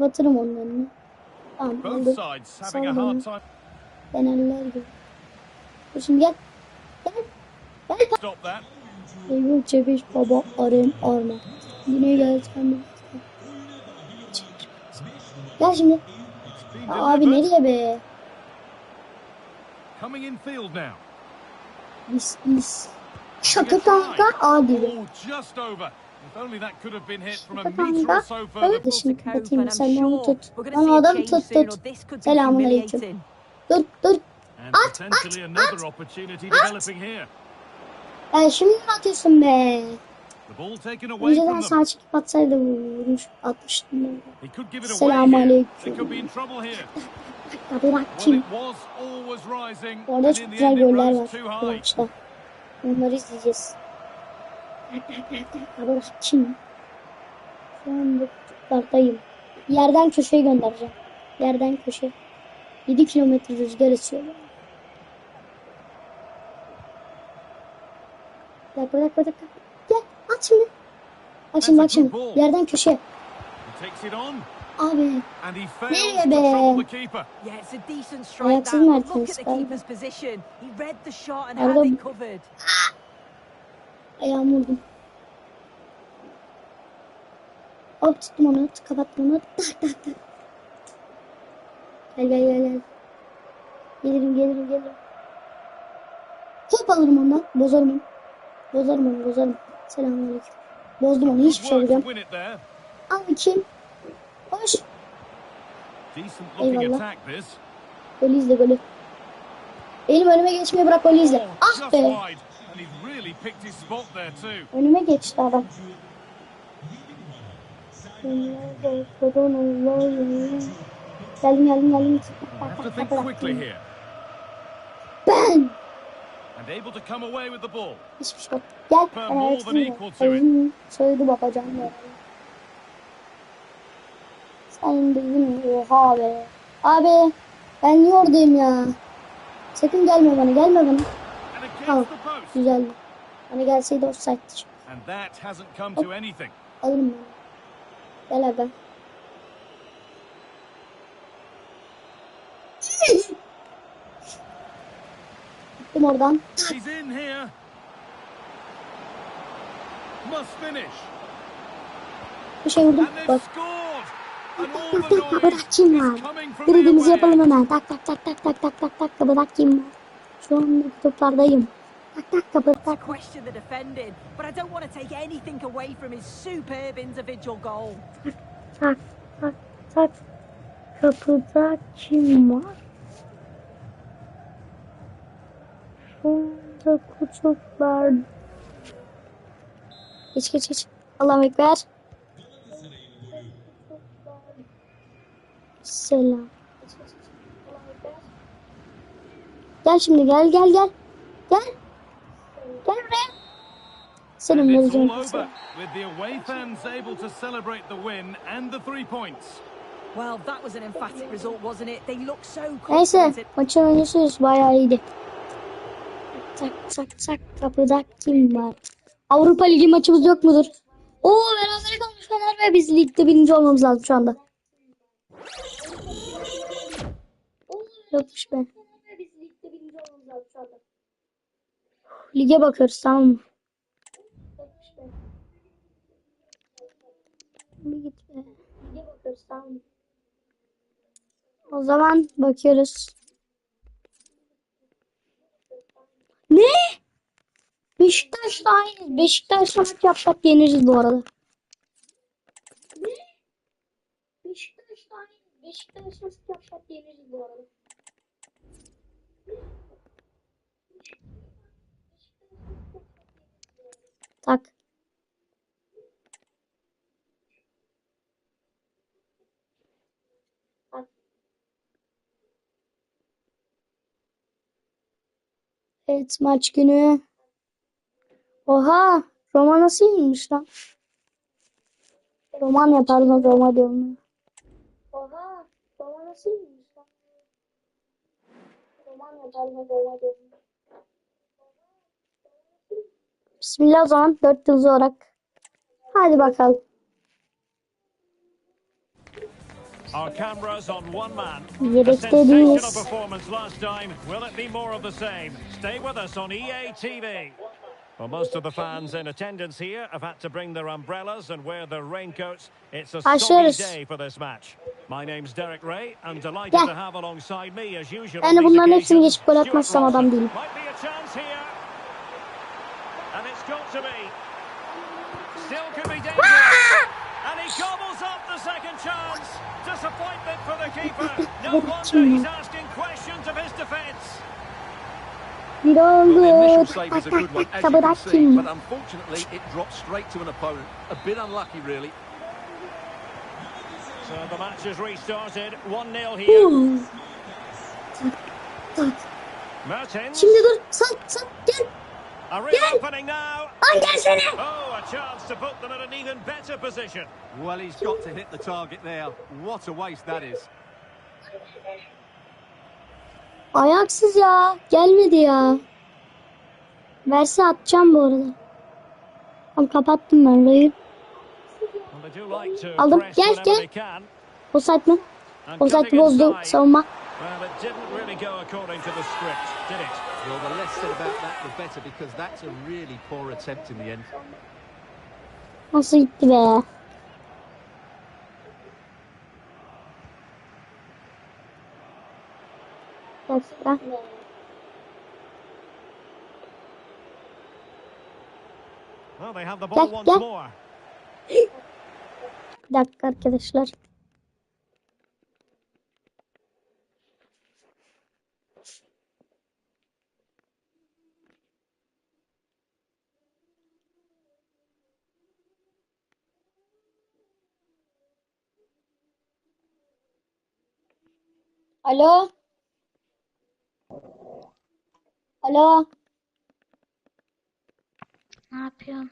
Batırım onun. Tamam Both oldu. sides having a Sağ hard olun. time. Fenerliler gibi. Şimdi gel. Gel. Gel. Stop that. Eyvah Çeviş baba arayın arma. Yine gel sen de. Gel şimdi. Been Abi nereye be? Coming in field now. Biz biz. Şaka kanka a Şaka Evet şimdi Cope, kapatayım sen onu tut. a adam tut tut. Selamünaleyküm. humiliating. Dur dur. At, at, at. At. Ya şimdi mi atıyorsun be? Önceden sağ çekip atsaydı vurmuş atmıştım ben. Trouble here. Ya bırak kim? Orada çok güzel goller var bu maçta. Onları izleyeceğiz. Bırak kim? Şu anda tutuklardayım. Yerden köşeye göndereceğim. Yerden köşe. 7 kilometre rüzgar esiyor. Bir dakika, bir dakika, bir dakika. Gel, at şimdi. Bak şimdi, bak şimdi. Yerden köşe. Abi, Nereye be? Ayaksız Mertens Arada- covered. Ayağımı vurdum. Hop tuttum onu, kapattım onu. Tak tak tak. Gel gel gel gel. Gelirim gelirim gelirim. Hop alırım ondan. Bozarım onu. Bozarım onu bozarım. Selamünaleyküm. Bozdum onu hiçbir şey olacağım. Al bakayım. Hoş. Eyvallah. Golü izle golü. Benim önüme geçmeyi bırak golü izle. Oh, Ah be. And he's really picked his spot there too. Önüme geçti adam. Geldim geldim geldim. Have to think quickly here, Ben. and able to come away with the ball. Hiçbir şey yok. Gel. Ayım soydu babacan ya. Sen yine oha be. Abi ben niye oradayım ya? Sakın gelme bana gelme bana. And Tamam. against the post. Güzel. Bana gelseydi offside'di. And that hasn't come to anything. Alırım ben. Gel aga. Gittim oradan. He's in here. Must finish. Bir şey vurdum. Bak. Tak tak tak bırak kim var? Dediğimizi yapalım hemen. Tak tak tak tak tak tak tak tak bırak kim var? Şu an toplardayım. Tak. Question the defending, but I don't want to take anything away from his superb individual goal. Tak tak tak. Kapıda kim var? Şu anda kutuplar. Geç geç geç. Allah'a ekber. Selam. Gel şimdi gel gel gel. Gel. Gel buraya. Senin vereceğim all kısa. over with the away fans able to celebrate the win and the three points. Well, that was an emphatic result, wasn't it? They look so Neyse maçın oyuncusu bayağı iyiydi. Tak tak tak kapıda kim var? Avrupa Ligi maçımız yok mudur? Oo beraber kalmış Fener ve biz ligde birinci olmamız lazım şu anda. Yokmuş be. Lige bakıyoruz tamam mı? Bir git be. Lige bakıyoruz tamam mı? O zaman bakıyoruz. Ne? Beşiktaş'la aynı. Beşiktaş'la maç yapsak yeniriz bu arada. Ne? Beşiktaş'la aynı. Beşiktaş'la maç yapsak yeniriz bu arada. Tak. Evet maç günü. Oha Roma nasıl yenilmiş lan? Roman ya pardon Roma diyorum. Oha Roma nasıl yenilmiş lan? Roman ya pardon Roma diyorum. Bismillah o zaman dört yıldız olarak. Hadi bakalım. Our cameras on one man. A sensational performance last time. Will it be more of the same? Stay with us on EA TV. Well, most of the fans in attendance here have had to bring their umbrellas and wear their raincoats. It's a Başlıyoruz. day for this match. My name's Derek Ray. I'm delighted to have alongside me as usual. Ben de bunların hepsini geçip gol atmazsam adam değilim. Might be a chance here. And it's got to be. Still could be dangerous. And he gobbles up the second chance. Disappointment for the keeper. No wonder he's asking questions of his defence. Bir Well, the initial oldu. save is a good one, as tak you can see, but unfortunately it dropped straight to an opponent. A bit unlucky, really. So the match has restarted. 1-0 here. Mertens. Şimdi dur. Sal sal gel. Now. Lan gelsene. Oh, a chance to put them in an even better position. Well, he's got to hit the target there. What a waste that is. Ayaksız ya. Gelmedi ya. Verse atacağım bu arada. Tamam kapattım ben orayı. Aldım. Gel, gel. Offside mı? And Offside cutting bozdu savunma. Well, it didn't really go according to the script, did it? Well, the less said about that, the better, because that's a really poor attempt in the end. Nasıl gitti be? Bir dakika. Well, they have the ball Gel, once gel. more. Bir dakika arkadaşlar. Alo. Alo. Ne yapıyorsun?